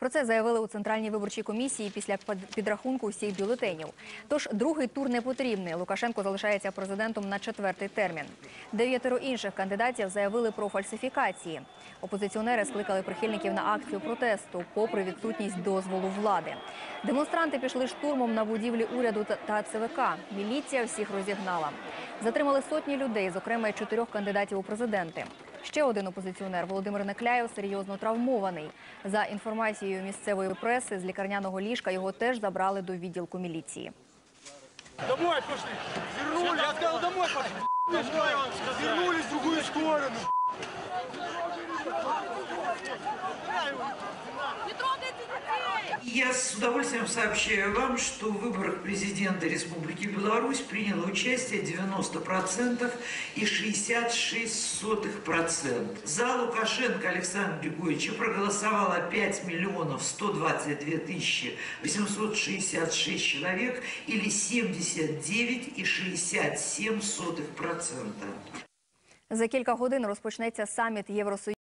Про це заявили у центральній виборчій комісії після під- підрахунку всіх бюлетенів. Тож другий тур не потрібний. Лукашенко залишається президентом на четвертий термін. Дев'ятеро інших кандидатів заявили про фальсифікації. Опозиціонери скликали прихильників на акцію протесту, попри відсутність дозволу влади. Демонстранти пішли штурмом на будівлі уряду та- ЦВК. Міліція всіх розігнала. Затримали сотні людей, зокрема й чотирьох кандидатів у президенти. Ще один опозиціонер Володимир Некляєв серйозно травмований. За інформацією місцевої преси, з лікарняного ліжка його теж забрали до відділку міліції. Домой пошли. Я домой пошли. Вернулись в другую сторону. Я с удовольствием сообщаю вам, что в выборах президента Республики Беларусь приняло участие 90% и 66%. За Лукашенко Александра Григорьевича проголосовало 5 миллионов 122 тысячи 866 человек или 79,67%. За кілька годин розпочнеться саміт Євросоюзу.